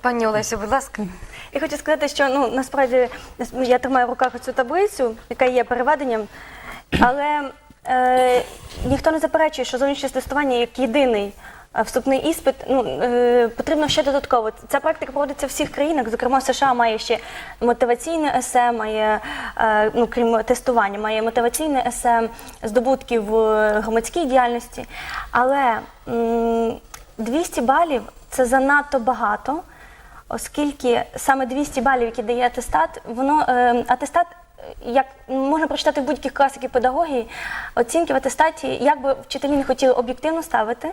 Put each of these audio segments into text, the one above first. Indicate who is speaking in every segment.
Speaker 1: Пані Олесю, будь ласка.
Speaker 2: Я хочу сказати, що ну насправді я тримаю в руках цю таблицю, яка є переведенням, але е, ніхто не заперечує, що зовнішнє тестування як єдиний е, вступний іспит ну, е, потрібно ще додатково. Ця практика проводиться в всіх країнах. Зокрема, США має ще мотиваційне есе, має е, ну, крім тестування, має мотиваційне есе, здобутки в громадській діяльності. Але м, 200 балів це занадто багато оскільки саме 200 балів, які дає атестат, воно е, атестат. е, Як можна прочитати в будь-яких класиків педагогії, оцінки в атестаті, як би вчителі не хотіли об'єктивно ставити,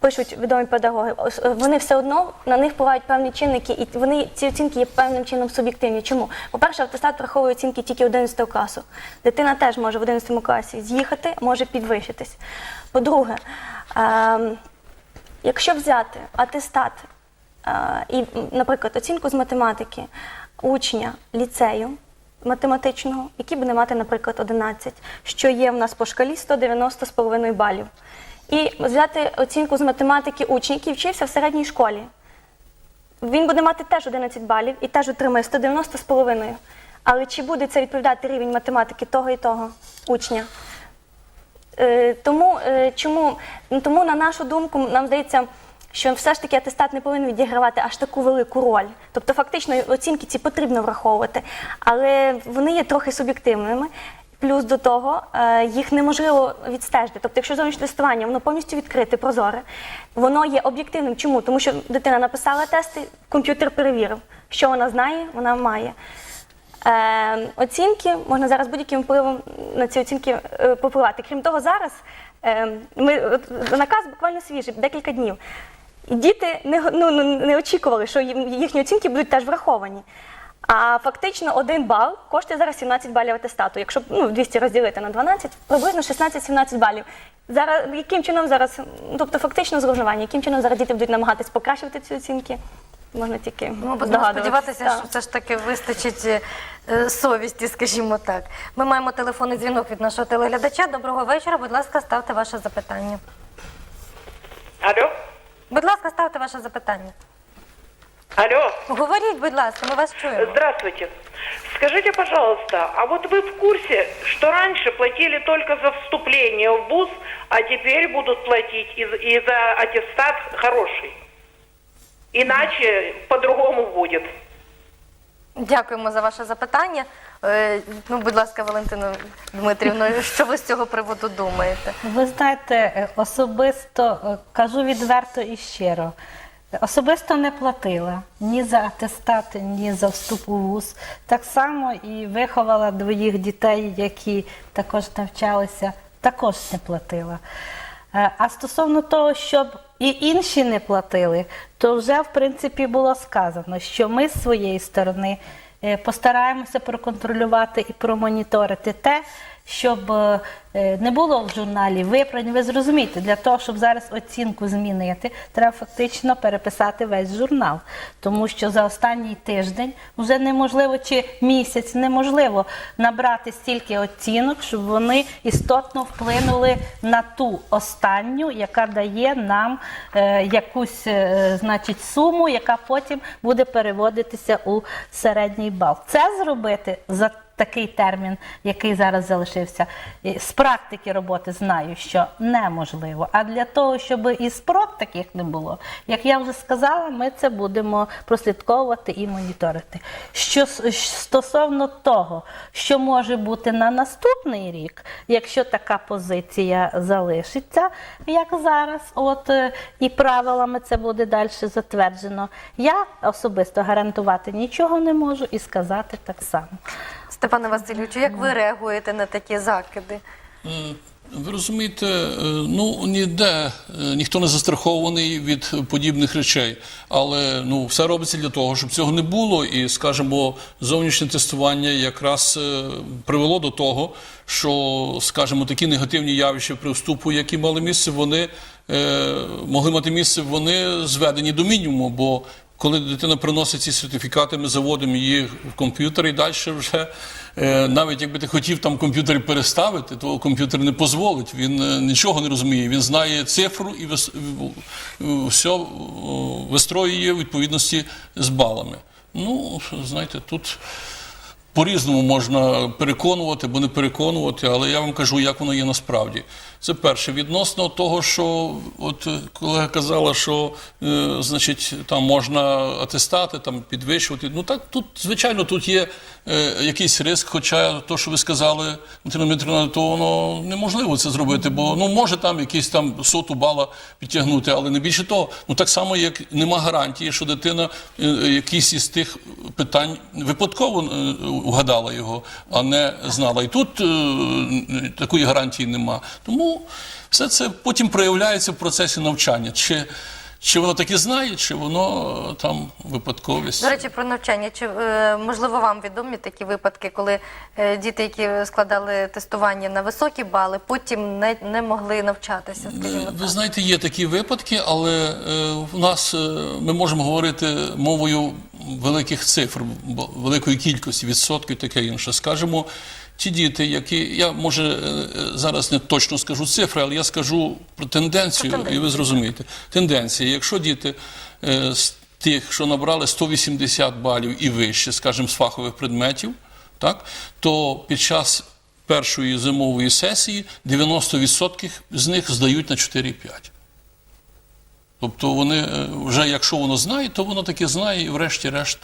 Speaker 2: пишуть відомі педагоги, е, вони все одно на них впливають певні чинники, і вони ці оцінки є певним чином суб'єктивні. Чому? По-перше, атестат враховує оцінки тільки 11 класу. Дитина теж може в 11 класі з'їхати, може підвищитись. По-друге, ем, якщо взяти атестат Е, І, наприклад, оцінку з математики учня ліцею математичного, який буде мати, наприклад, 11, що є в нас по шкалі 190 з половиною балів. І взяти оцінку з математики учня, який вчився в середній школі. Він буде мати теж 11 балів і теж отримає 190 з половиною. Але чи буде це відповідати рівень математики того і того учня? Е, Тому, е, чому, ну, тому, на нашу думку, нам здається, що все ж таки атестат не повинен відігравати аж таку велику роль. Тобто, фактично, оцінки ці потрібно враховувати, але вони є трохи суб'єктивними. Плюс до того е, їх неможливо відстежити. Тобто, якщо зовнішнє тестування, воно повністю відкрите, прозоре, воно є об'єктивним. Чому? Тому що дитина написала тести, комп'ютер перевірив, що вона знає, вона має. Е, оцінки можна зараз будь-яким впливом на ці оцінки е, попливати. Крім того, зараз е, ми от, наказ буквально свіжий, декілька днів. І діти не, ну, ну, не очікували, що їхні оцінки будуть теж враховані. А фактично один бал коштує зараз 17 балів атестату. Якщо ну, 200 розділити на 12, приблизно 16-17 балів. Зараз яким чином зараз, тобто фактично зрівнювання, яким чином зараз діти будуть намагатись покращувати ці оцінки, можна тільки
Speaker 1: Ми будемо сподіватися,
Speaker 2: Так.
Speaker 1: що все ж таки вистачить е, е, совісті, скажімо так. Ми маємо телефонний дзвінок від нашого телеглядача. Доброго вечора. Будь ласка, ставте ваше запитання.
Speaker 3: Алло?
Speaker 1: Будь ласка, ставте ваше запитання.
Speaker 3: Алло,
Speaker 1: Говоріть, будь ласка, ми вас чуємо.
Speaker 3: здравствуйте. Скажите, пожалуйста, а вот вы в курсе, что раньше платили только за вступление в ВУЗ, а теперь будут платить и, за- и за аттестат хороший? Иначе по-другому будет.
Speaker 1: Дякуємо за ваше запитання. Е, Ну, будь ласка, Валентино Дмитрівно, що ви з цього приводу думаєте?
Speaker 4: Ви знаєте, е, особисто е, кажу відверто і щиро. Особисто не платила ні за атестати, ні за вступ у вуз. Так само і виховала двоїх дітей, які також навчалися, також не платила. А стосовно того, щоб і інші не платили, то вже в принципі було сказано, що ми з своєї сторони е, постараємося проконтролювати і промоніторити те, щоб е, не було в журналі виправлень. Ви зрозумієте, для того, щоб зараз оцінку змінити, треба фактично переписати весь журнал. Тому що за останній тиждень вже неможливо чи місяць неможливо набрати стільки оцінок, щоб вони істотно вплинули на ту останню, яка дає нам е, якусь е, значить, суму, яка потім буде переводитися у середній бал. Це зробити за такий термін, який зараз залишився. З практики роботи знаю, що неможливо. А для того, щоб і спроб таких не було, як я вже сказала, ми це будемо прослідковувати і моніторити. Що стосовно того, що може бути на наступний рік, якщо така позиція залишиться, як зараз, от е, і правилами це буде далі затверджено, я особисто гарантувати нічого не можу і сказати так само.
Speaker 1: Степане Васильовичу, як ви реагуєте на такі закиди?
Speaker 5: Е, Ви розумієте, е, ну ніде е, ніхто не застрахований від подібних речей, але ну все робиться для того, щоб цього не було. І скажімо, зовнішнє тестування якраз привело до того, що скажімо, такі негативні явища при вступу, які мали місце, вони могли мати місце, вони зведені до мінімуму. Бо коли дитина приносить ці сертифікати, ми заводимо її в комп'ютер і далі вже е, навіть якби ти хотів там комп'ютер переставити, то комп'ютер не дозволить. Він е, нічого не розуміє. Він знає цифру і все вистроює у відповідності з балами. Ну, знаєте, тут. По-різному можна переконувати або не переконувати, але я вам кажу, як воно є насправді. Це перше. Відносно того, що от колега казала, що е, значить там можна атестати, там підвищувати. Ну так тут, звичайно, тут є е, якийсь риск, хоча то, що ви сказали, Дмитро то воно неможливо це зробити, бо ну може там якийсь там соту бала підтягнути, але не більше того. Ну так само, як нема гарантії, що дитина е, якісь із тих питань випадково е, вгадала його, а не знала. І тут е, такої гарантії нема. Тому все це потім проявляється в процесі навчання. Чи, чи воно таки знає, чи воно е, там випадковість.
Speaker 1: До речі, про навчання. Чи е, можливо вам відомі такі випадки, коли діти, які складали тестування на високі бали, потім не, не могли навчатися? Скажімо
Speaker 5: Ви знаєте, є такі випадки, але е, в нас е, ми можемо говорити мовою великих цифр, великої кількості відсотків, таке інше. Скажімо, ті діти, які я може е, е, зараз не точно скажу цифри, але я скажу про тенденцію, і ви зрозумієте. Тенденція, якщо діти е, з тих, що набрали 180 балів і вище, скажімо, з фахових предметів, так, то під час першої зимової сесії 90% з них здають на 4-5. Тобто вони е, вже, якщо воно знає, то воно таке знає, і врешті-решт.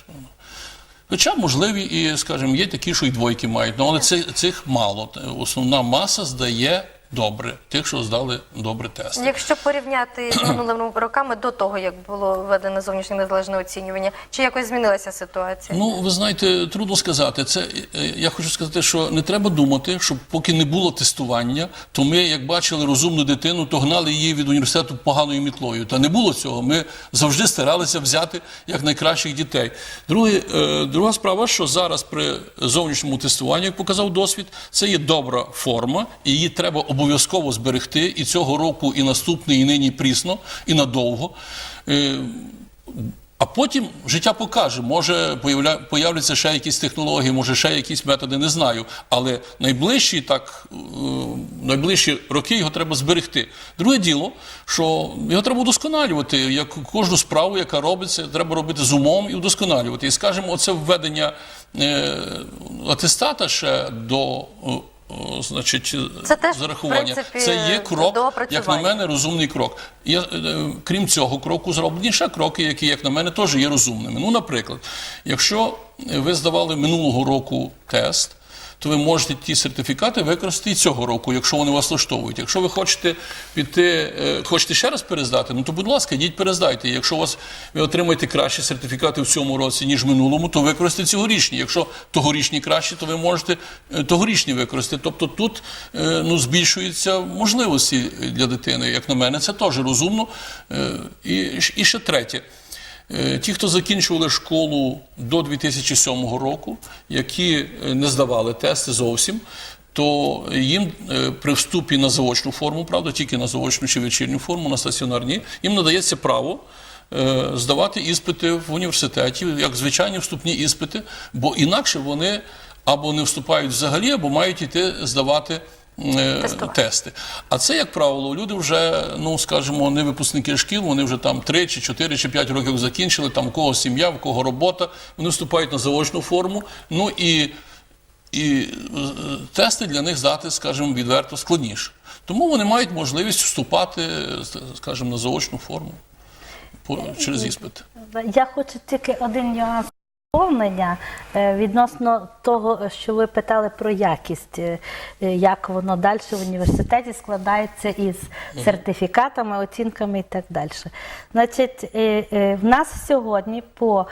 Speaker 5: Хоча, можливі, і, скажімо, є такі, що і двойки мають, ну, але цих мало. Основна маса здає добре, тих, що здали добре тести.
Speaker 1: Якщо порівняти з минулими роками до того, як було введено зовнішнє незалежне оцінювання, чи якось змінилася ситуація?
Speaker 5: Ну, ви знаєте, трудно сказати. Це е, я хочу сказати, що не треба думати, що поки не було тестування, то ми, як бачили розумну дитину, то гнали її від університету поганою мітлою. Та не було цього. Ми завжди старалися взяти як найкращих дітей. Друге, е, друга справа, що зараз при зовнішньому тестуванні, як показав досвід, це є добра форма, і її треба обов'язково зберегти і цього року, і наступний, і нині прісно, і надовго. Е, а потім життя покаже, може появля... появляться ще якісь технології, може ще якісь методи, не знаю. Але найближчі так, е, найближчі роки його треба зберегти. Друге діло, що його треба удосконалювати. Як кожну справу, яка робиться, треба робити з умом і удосконалювати. І скажімо, оце введення е, атестата ще до. Е, е, Значить,
Speaker 1: Це теж,
Speaker 5: зарахування.
Speaker 1: принципі,
Speaker 5: це є крок, як на мене, розумний крок. Е, е, крім цього кроку, зроблені ще кроки, які, як на мене, теж є розумними. Ну, наприклад, якщо ви здавали минулого року тест, то ви можете ті сертифікати використати і цього року, якщо вони вас влаштовують. Якщо ви хочете піти, е, хочете ще раз перездати, ну то будь ласка, йдіть перездайте. Якщо у вас ви отримаєте кращі сертифікати в цьому році, ніж в минулому, то використайте цьогорічні. Якщо тогорічні кращі, то ви можете е, тогорічні використати. Тобто тут е, ну, збільшуються можливості для дитини. Як на мене, це теж розумно. І, і ще третє. Е, Ті, хто закінчували школу до 2007 року, які е, не здавали тести зовсім, то їм е, при вступі на заочну форму, правда, тільки на заочну чи вечірню форму, на стаціонарні, їм надається право здавати іспити в університеті, як звичайні вступні іспити, бо інакше вони або не вступають взагалі, або мають іти здавати.
Speaker 1: Тестувати.
Speaker 5: Тести. А це, як правило, люди вже, ну скажімо, не випускники шкіл, вони вже там 3 чи 4 чи 5 років закінчили, там у кого сім'я, у кого робота, вони вступають на заочну форму. Ну і, і е, тести для них здати, скажімо, відверто складніше. Тому вони мають можливість вступати, скажімо, на заочну форму через іспит.
Speaker 4: Я хочу тільки один нюанс доповнення е, відносно того, що ви питали про якість, е, е, як воно далі в університеті складається із сертифікатами, оцінками і так далі. Значить, в нас сьогодні по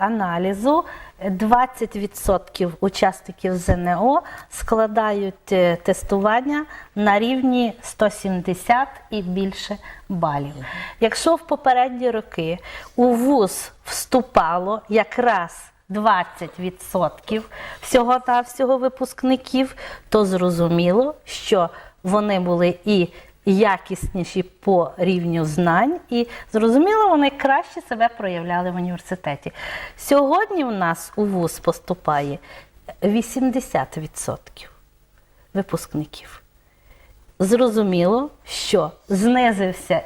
Speaker 4: аналізу 20% учасників ЗНО складають е, тестування на рівні 170 і більше балів. Якщо в попередні роки у ВУЗ вступало якраз 20% всього та всього випускників, то зрозуміло, що вони були і якісніші по рівню знань, і зрозуміло, вони краще себе проявляли в університеті. Сьогодні у нас у ВУЗ поступає 80% випускників. Зрозуміло, що знизився і